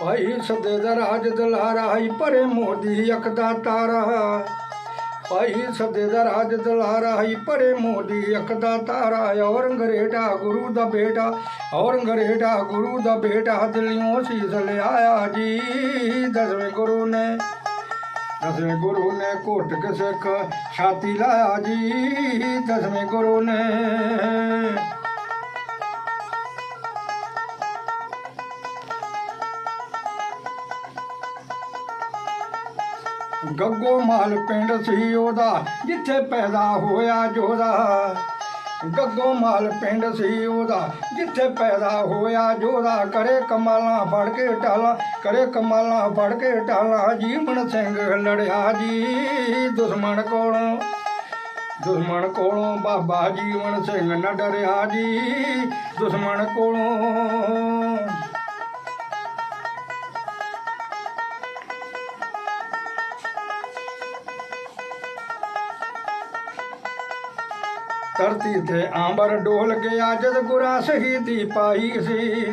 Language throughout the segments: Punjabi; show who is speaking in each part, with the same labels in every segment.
Speaker 1: ਭਾਈ ਸਦੇ ਦਾ ਰਾਜ ਦਲਾਰਾ ਹੀ ਪਰੇ ਮੋਦੀ ਅੱਖ ਦਾ ਤਾਰਾ। ਭਾਈ ਸਦੇ ਦਾ ਰਾਜ ਦਲਾਰਾ ਹੀ ਪਰੇ ਮੋਦੀ ਅੱਖ ਦਾ ਤਾਰਾ। ਔਰੰਗਰੇਟਾ ਗੁਰੂ ਦਾ ਬੇਟਾ ਔਰੰਗਰੇਟਾ ਗੁਰੂ ਦਾ ਬੇਟਾ ਦਿੱਲੀੋਂ ਸੀਸ ਲਿਆਇਆ ਜੀ ਦਸਵੇਂ ਗੁਰੂ ਨੇ। ਦਸਵੇਂ ਗੁਰੂ ਨੇ ਘੁੱਟ ਕੇ ਸਿੱਖ, ਛਾਤੀ ਲਾਇਆ ਜੀ ਦਸਵੇਂ ਗੁਰੂ ਨੇ। ਗੱਗੋ ਮਾਲ ਪਿੰਡ ਸੀ ਉਹਦਾ, ਜਿੱਥੇ ਪੈਦਾ ਹੋਇਆ ਜੋਦਾ ਗੱਗੋ ਮਾਲ ਪਿੰਡ ਸੀ ਉਹਦਾ, ਜਿੱਥੇ ਪੈਦਾ ਹੋਇਆ ਜੋਦਾ ਕਰੇ ਕਮਾਲਾਂ ਫੜ ਕੇ ਟਾਲਾਂ, ਕਰੇ ਕਮਾਲਾਂ ਫੜ ਕੇ ਟਾਲਾਂ। ਜੀਵਨ ਸਿੰਘ ਲੜਿਆ ਜੀ ਦੁਸ਼ਮਣ ਕੋਲੋਂ। ਦੁਸ਼ਮਣ ਕੋਲੋਂ ਬਾਬਾ ਜੀਵਨ ਸਿੰਘ ਨਾ ਡਰਿਆ ਜੀ, ਦੁਸ਼ਮਣ ਕੋਲੋਂ ਧਰਤੀ ਤੇ ਆਂਬਰ ਡੋਲ ਗਿਆ ਜਦ ਗੁਰਾਂ ਸ਼ਹੀਦੀ ਪਾਈ ਸੀ।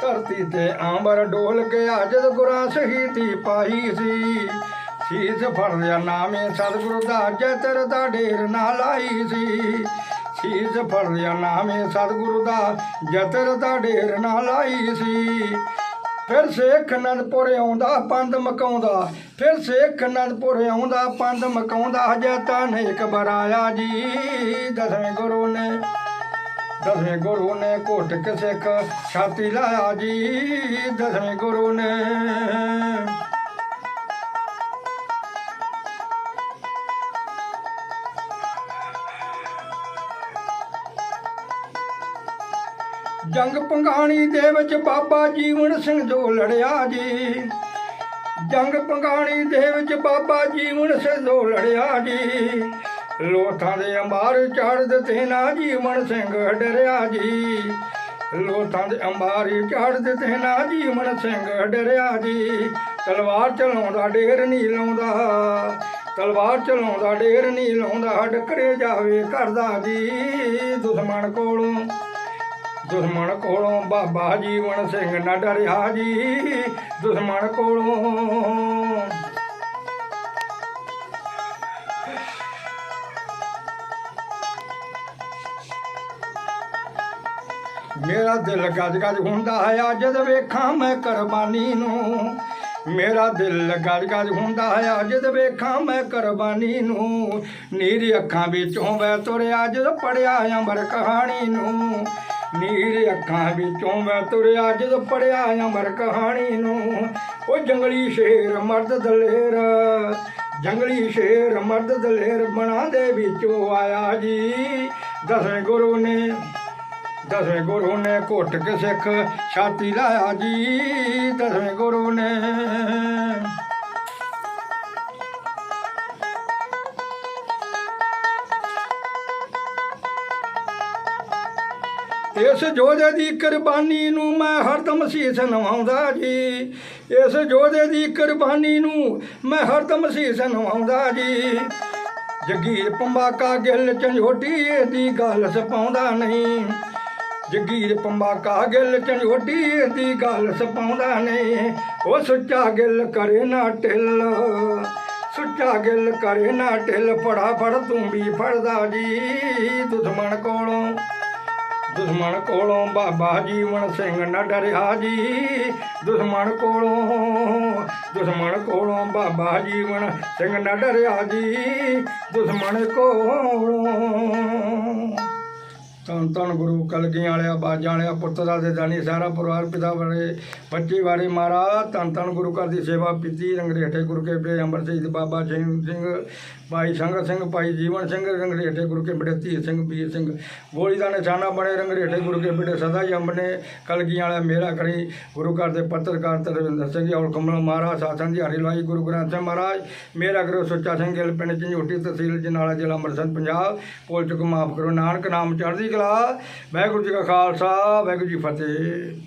Speaker 1: ਧਰਤੀ ਤੇ ਆਂਬਰ ਡੋਲ ਗਿਆ ਜਦ ਗੁਰਾਂ ਸ਼ਹੀਦੀ ਪਾਈ ਸੀ। ਸੀਸ ਫੜ ਲਿਆ ਨਾਮੇ ਸਤਿਗੁਰੂ ਦਾ ਜਤਰ ਦਾ ਢੇਰ ਨਾ ਲਾਈ ਸੀ। ਸੀਸ ਫੜ ਲਿਆ ਨਾਮੇ ਸਤਿਗੁਰੂ ਦਾ ਜਤਰ ਦਾ ਢੇਰ ਨਾ ਲਾਈ ਸੀ। ਫਿਰ ਸੇਖ ਅਨੰਦਪੁਰ ਆਉਂਦਾ ਪੰਦ ਮਕਾਉਂਦਾ। ਫਿਰ ਸੇਖ ਅਨੰਦਪੁਰ ਆਉਂਦਾ ਪੰਦ ਮਕਾਉਂਦਾ। ਜਤਾ ਨੇ ਇੱਕ ਬਰਾਇਆ ਜੀ, ਦਸਵੇਂ ਗੁਰੂ ਨੇ। ਦਸਵੇਂ ਗੁਰੂ ਨੇ ਘੁੱਟ ਕੇ ਸਿੱਖ, ਛਾਤੀ ਲਾਇਆ ਜੀ, ਦਸਵੇਂ ਗੁਰੂ ਨੇ। ਜੰਗ ਪੰਗਾਣੀ ਦੇ ਵਿੱਚ ਬਾਬਾ ਜੀਵਨ ਸਿੰਘ ਜੋ ਲੜਿਆ ਜੀ। ਜੰਗ ਪੰਗਾਣੀ ਦੇ ਵਿੱਚ ਬਾਬਾ ਜੀਵਨ ਸਿੰਘ ਜੋ ਲੜਿਆ ਜੀ। ਲੋਥਾਂ ਦੇ ਅੰਬਾਰ ਚੜ ਦਿੱਤੇ ਨਾ ਜੀਵਨ ਸਿੰਘ ਡਰਿਆ ਜੀ। ਲੋਥਾਂ ਦੇ ਅੰਬਾਰ ਚੜ ਦਿੱਤੇ ਨਾ ਜੀਵਨ ਸਿੰਘ ਡਰਿਆ ਜੀ। ਤਲਵਾਰ ਚਲਾਉਂਦਾ, ਡੇਰ ਨਹੀਂ ਲਾਉਂਦਾ। ਤਲਵਾਰ ਚਲਾਉਂਦਾ, ਡੇਰ ਨਹੀਂ ਲਾਉਂਦਾ। ਡਕਰੇ ਜਾਵੇ ਕਰਦਾ ਜੀ। ਦੁਸ਼ਮਣ ਕੋਲੋਂ ਦੁਸ਼ਮਣ ਕੋਲੋਂ ਬਾਬਾ ਜੀਵਨ ਸਿੰਘ ਨਾ ਡਰਿਆ ਜੀ। ਦੁਸ਼ਮਣ ਕੋਲੋਂ। ਮੇਰਾ ਦਿਲ ਗੱਜ ਗੱਜ ਹੁੰਦਾ ਹੈ ਜਦ ਵੇਖਾਂ ਮੈਂ ਕੁਰਬਾਨੀ ਨੂੰ। ਮੇਰਾ ਦਿਲ ਗੱਜ ਗੱਜ ਹੁੰਦਾ ਹੈ ਜਦ ਵੇਖਾਂ ਮੈਂ ਕੁਰਬਾਨੀ ਨੂੰ। ਨੀਰੀ ਅੱਖਾਂ ਵਿੱਚੋਂ ਵੈ ਤੁਰਿਆ, ਜਦ ਪੜਿਆ ਅੰਬਰ ਕਹਾਣੀ ਨੂੰ। ਨੀਰ ਅੱਖਾਂ ਵਿੱਚੋਂ ਮੈਂ ਤੁਰਿਆ, ਜਦ ਪੜਿਆ ਅਮਰ ਕਹਾਣੀ ਨੂੰ। ਉਹ ਜੰਗਲੀ ਸ਼ੇਰ ਮਰਦ ਦਲੇਰ, ਜੰਗਲੀ ਸ਼ੇਰ ਮਰਦ ਦਲੇਰ ਬਣਾ ਦੇ ਵਿੱਚੋਂ ਆਇਆ ਜੀ। ਦਸਵੇਂ ਗੁਰੂ ਨੇ ਦਸਵੇਂ ਗੁਰੂ ਨੇ ਘੁੱਟ ਕੇ ਸਿੱਖ ਛਾਤੀ ਲਾਇਆ ਜੀ। ਦਸਵੇਂ ਗੁਰੂ ਨੇ ਇਸ ਜੋਧੇ ਦੀ ਕੁਰਬਾਨੀ ਨੂੰ ਮੈਂ ਹਰਦਮ ਸੀਸ ਨਵਾਉਂਦਾ ਜੀ। ਇਸ ਜੋਧੇ ਦੀ ਕੁਰਬਾਨੀ ਨੂੰ ਮੈਂ ਹਰਦਮ ਸੀਸ ਨਵਾਉਂਦਾ ਜੀ। ਜਗੀਰ ਪੰਬਾਕਾ ਗਿੱਲ ਝੰਜੋਟੀ ਦੀ ਗੱਲ ਸਪਾਉਂਦਾ ਨਹੀਂ। ਜਗੀਰ ਪੰਬਾਕਾ ਗਿੱਲ ਝੰਜੋਟੀ ਦੀ ਗੱਲ ਸਪਾਉਂਦਾ ਨਹੀਂ। ਉਹ ਸੁੱਚਾ ਗਿੱਲ ਕਰੇ ਨਾ ਢਿੱਲ। ਸੁੱਚਾ ਗਿੱਲ ਕਰੇ ਨਾ ਢਿੱਲ। ਫੜਾ ਫੜ ਤੂੰ ਵੀ ਫੜਦਾ ਜੀ। ਦੁਸ਼ਮਣ ਕੋਲੋਂ ਦੁਸ਼ਮਣ ਕੋਲੋਂ ਬਾਬਾ ਜੀਵਨ ਸਿੰਘ ਨਾ ਡਰਿਆ ਜੀ। ਦੁਸ਼ਮਣ ਕੋਲੋਂ ਦੁਸ਼ਮਣ ਕੋਲੋਂ ਬਾਬਾ ਜੀਵਨ ਸਿੰਘ ਨਾ ਡਰਿਆ ਜੀ। ਦੁਸ਼ਮਣ ਕੋਲੋਂ ਧੰਨ ਧੰਨ ਗੁਰੂ ਕਲਗੀਆਂ ਵਾਲਿਆ, ਬਾਜਾਂ ਵਾਲਿਆ ਪੁੱਤਰਾ ਦੇ ਦਾਨੀ, ਸਾਰਾ ਪਰਿਵਾਰ ਪਿਤਾ ਬਾਰੇ ਬੱਚੇ ਬਾਰੇ ਮਹਾਰਾਜ, ਧੰਨ ਧੰਨ ਗੁਰੂ ਘਰ ਦੀ ਸੇਵਾ ਪੀਤੀ ਰੰਗਰੇਟੇ ਗੁਰੂ ਕੇ ਬੜੇ ਅੰਮ੍ਰਿਤ ਬਾਬਾ ਸਿੰਘ ਸਿੰਘ, ਭਾਈ ਸੰਗਤ ਸਿੰਘ, ਭਾਈ ਜੀਵਨ ਸਿੰਘ ਰੰਗਰੇਟੇ ਗੁਰੂ ਕੇ ਬੜੇ ਧੀਰ ਸਿੰਘ, ਵੀਰ ਸਿੰਘ। ਗੋਲੀ ਦਾ ਨਿਸ਼ਾਨਾ ਬਣੇ ਰੰਗਰੇਟੇ ਗੁਰੂ ਕੇ ਬੜੇ ਸਦਾ ਹੀ ਅੰਬ ਨੇ, ਕਲਗੀਆਂ ਵਾਲਿਆ ਮੇਰਾ ਕਰੀ, ਗੁਰੂ ਘਰ ਦੇ ਪੱਤਰਕਾਰ ਤਰਵਿੰਦਰ ਸਿੰਘ ਔਰ ਕਮਲ ਮਹਾਰਾਜ ਸਾਸਨ ਦੀ ਹਰੀ ਲਾਈ ਗੁਰੂ ਗ੍ਰੰਥ ਸਾਹਿਬ ਮਹਾਰਾਜ। ਮੇਰਾ ਗੁਰੂ ਸੁੱਚਾ ਸਿੰਘ ਗਿੱਲ, ਪਿੰਡ ਝੰਜੋਟੀ ਤਹਿਸੀਲ, ਜਨਾਲਾ ਜ਼ਿਲ੍ਹਾ ਅੰਮ੍ਰਿਤਸਰ, ਪੰਜਾਬ। ਕੋਲ ਚੁੱਕ, ਮਾਫ ਕਰੋ, ਨਾਨਕ ਨਾਮ ਚੜ੍ਹਦੀ ਕਲਾ ਵਾਹਿਗੁਰੂ ਜੀ ਕਾ ਖਾਲਸਾ ਵਾਹਿਗੁਰੂ ਜੀ ਫਤਿਹ।